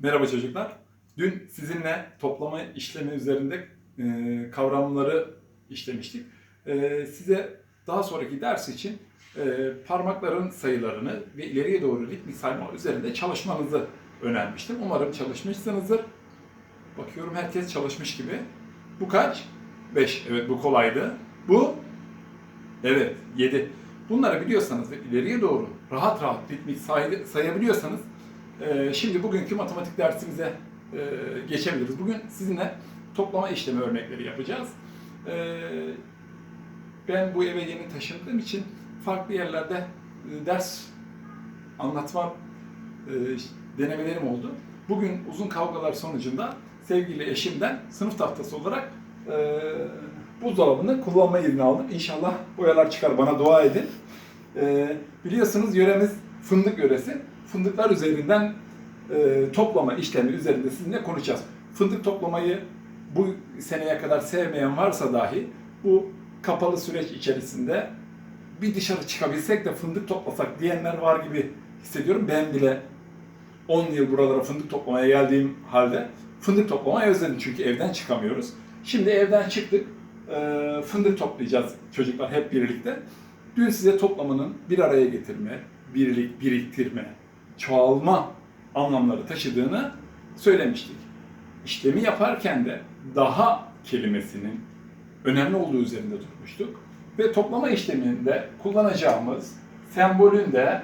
Merhaba çocuklar. Dün sizinle toplama işlemi üzerinde e, kavramları işlemiştik. E, size daha sonraki ders için e, parmakların sayılarını ve ileriye doğru ritmik sayma üzerinde çalışmanızı önermiştim. Umarım çalışmışsınızdır. Bakıyorum herkes çalışmış gibi. Bu kaç? 5. Evet bu kolaydı. Bu? Evet 7. Bunları biliyorsanız ve ileriye doğru rahat rahat ritmik say- sayabiliyorsanız Şimdi bugünkü matematik dersimize e, geçebiliriz. Bugün sizinle toplama işlemi örnekleri yapacağız. Ee, Ben bu eve yeni taşındığım için farklı yerlerde e, ders anlatma e, denemelerim oldu. Bugün uzun kavgalar sonucunda sevgili eşimden sınıf tahtası olarak buzdolabını kullanma izni aldım. İnşallah boyalar çıkar bana dua edin. Biliyorsunuz yöremiz fındık yöresi fındıklar üzerinden e, toplama işlemi üzerinde sizinle konuşacağız. Fındık toplamayı bu seneye kadar sevmeyen varsa dahi bu kapalı süreç içerisinde bir dışarı çıkabilsek de fındık toplasak diyenler var gibi hissediyorum. Ben bile 10 yıl buralara fındık toplamaya geldiğim halde fındık toplamayı özledim çünkü evden çıkamıyoruz. Şimdi evden çıktık. e, fındık toplayacağız çocuklar hep birlikte. Dün size toplamanın bir araya getirme, birlik, biriktirme, çoğalma anlamları taşıdığını söylemiştik. İşlemi yaparken de daha kelimesinin önemli olduğu üzerinde durmuştuk. Ve toplama işleminde kullanacağımız sembolün de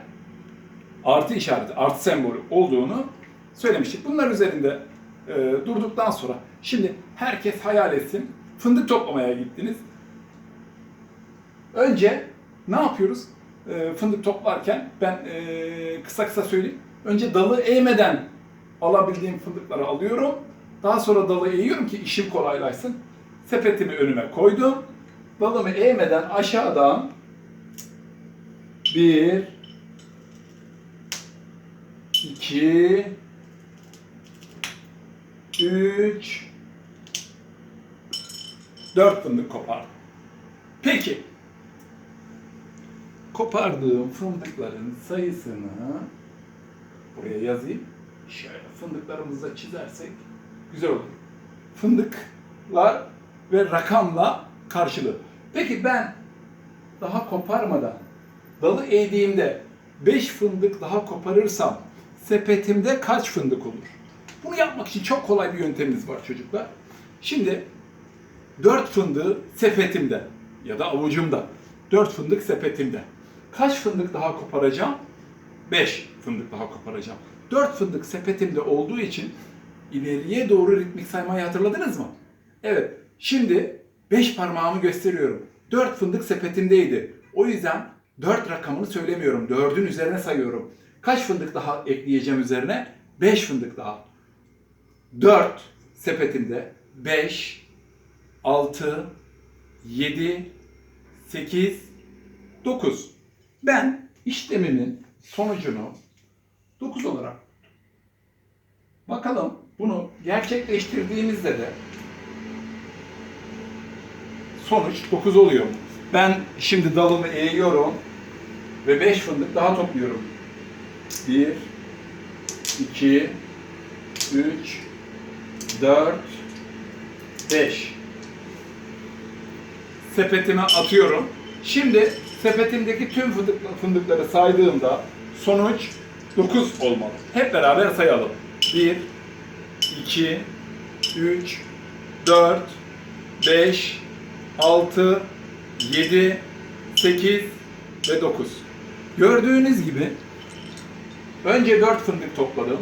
artı işareti, artı sembolü olduğunu söylemiştik. Bunlar üzerinde e, durduktan sonra şimdi herkes hayal etsin. Fındık toplamaya gittiniz. Önce ne yapıyoruz? E, fındık toplarken ben e, kısa kısa söyleyeyim. Önce dalı eğmeden alabildiğim fındıkları alıyorum. Daha sonra dalı eğiyorum ki işim kolaylaşsın. Sepetimi önüme koydum. Dalımı eğmeden aşağıdan bir, iki, üç, dört fındık kopardım. Peki, kopardığım fındıkların sayısını buraya yazayım. Şöyle fındıklarımızı çizersek güzel olur. Fındıklar ve rakamla karşılığı. Peki ben daha koparmadan dalı eğdiğimde 5 fındık daha koparırsam sepetimde kaç fındık olur? Bunu yapmak için çok kolay bir yöntemimiz var çocuklar. Şimdi 4 fındığı sepetimde ya da avucumda. 4 fındık sepetimde. Kaç fındık daha koparacağım? 5 fındık daha koparacağım. 4 fındık sepetimde olduğu için ileriye doğru ritmik saymayı hatırladınız mı? Evet. Şimdi 5 parmağımı gösteriyorum. 4 fındık sepetimdeydi. O yüzden 4 rakamını söylemiyorum. 4'ün üzerine sayıyorum. Kaç fındık daha ekleyeceğim üzerine? 5 fındık daha. 4 sepetimde 5 6 7 8 9. Ben işlemimin sonucunu 9 olarak bakalım bunu gerçekleştirdiğimizde de sonuç 9 oluyor. Ben şimdi dalımı eğiyorum ve 5 fındık daha topluyorum. 1 2 3 4 5 sepetime atıyorum. Şimdi sepetimdeki tüm fındık, fındıkları saydığımda sonuç 9 olmalı. Hep beraber sayalım. 1, 2, 3, 4, 5, 6, 7, 8 ve 9. Gördüğünüz gibi önce 4 fındık topladım.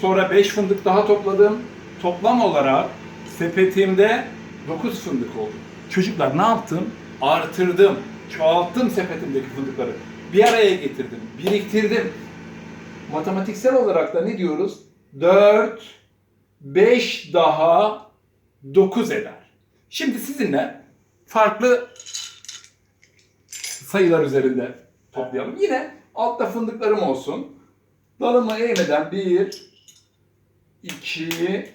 Sonra 5 fındık daha topladım. Toplam olarak sepetimde 9 fındık oldu. Çocuklar ne yaptım? Artırdım, çoğalttım sepetimdeki fındıkları. Bir araya getirdim, biriktirdim. Matematiksel olarak da ne diyoruz? 4, 5 daha 9 eder. Şimdi sizinle farklı sayılar üzerinde toplayalım. Yine altta fındıklarım olsun. Dalımı eğmeden 1, 2,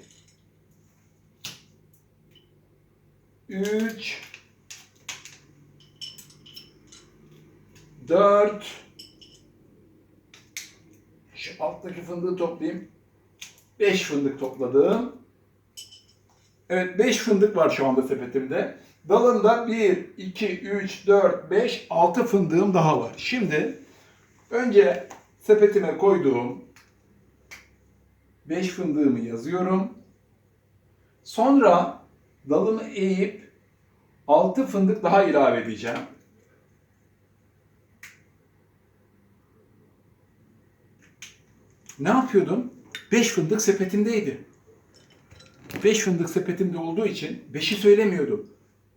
3 4 Şu alttaki fındığı toplayayım. 5 fındık topladım. Evet 5 fındık var şu anda sepetimde. Dalında 1, 2, 3, 4, 5, 6 fındığım daha var. Şimdi önce sepetime koyduğum 5 fındığımı yazıyorum. Sonra dalımı eğip 6 fındık daha ilave edeceğim. Ne yapıyordum? 5 fındık sepetimdeydi. 5 fındık sepetimde olduğu için 5'i söylemiyordum.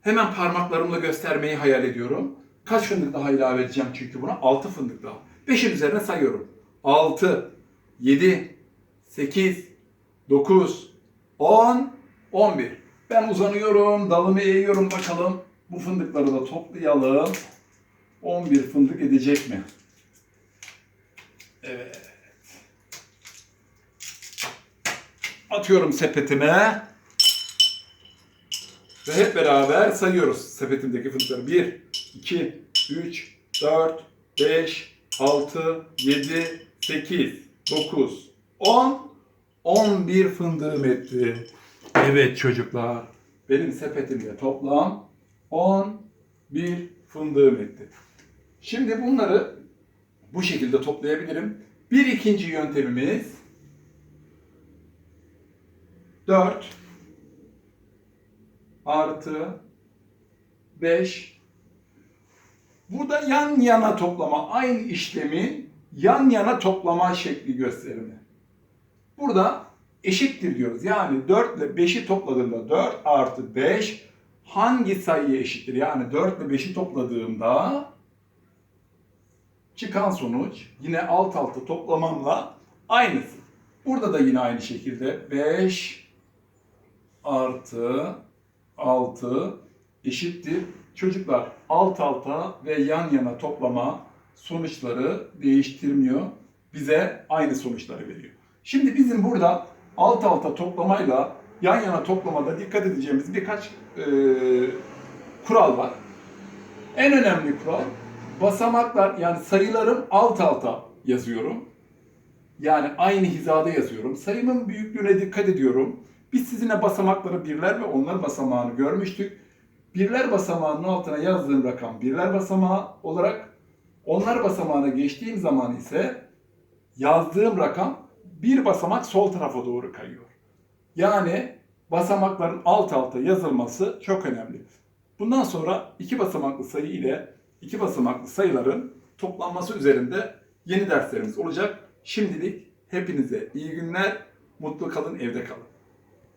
Hemen parmaklarımla göstermeyi hayal ediyorum. Kaç fındık daha ilave edeceğim çünkü buna? 6 fındık daha. 5'in üzerine sayıyorum. 6, 7, 8, 9, 10, 11. Ben uzanıyorum, dalımı eğiyorum bakalım. Bu fındıkları da toplayalım. 11 fındık edecek mi? Evet. Atıyorum sepetime. Ve hep beraber sayıyoruz sepetimdeki fındıkları. 1, 2, 3, 4, 5, 6, 7, 8, 9, 10, 11 fındığım etti. Evet çocuklar, benim sepetimde toplam 11 fındığım etti. Şimdi bunları bu şekilde toplayabilirim. Bir ikinci yöntemimiz 4 artı 5 Burada yan yana toplama, aynı işlemin yan yana toplama şekli gösterimi. Burada eşittir diyoruz. Yani 4 ile 5'i topladığımda 4 artı 5 hangi sayıya eşittir? Yani 4 ile 5'i topladığımda çıkan sonuç yine alt alta toplamamla aynısı. Burada da yine aynı şekilde 5 artı 6 eşittir. Çocuklar alt alta ve yan yana toplama sonuçları değiştirmiyor. Bize aynı sonuçları veriyor. Şimdi bizim burada alt alta toplamayla yan yana toplamada dikkat edeceğimiz birkaç e, kural var. En önemli kural basamaklar yani sayılarım alt alta yazıyorum. Yani aynı hizada yazıyorum. Sayımın büyüklüğüne dikkat ediyorum. Biz sizinle basamakları birler ve onlar basamağını görmüştük. Birler basamağının altına yazdığım rakam birler basamağı olarak onlar basamağına geçtiğim zaman ise yazdığım rakam bir basamak sol tarafa doğru kayıyor. Yani basamakların alt alta yazılması çok önemli. Bundan sonra iki basamaklı sayı ile iki basamaklı sayıların toplanması üzerinde yeni derslerimiz olacak. Şimdilik hepinize iyi günler, mutlu kalın, evde kalın.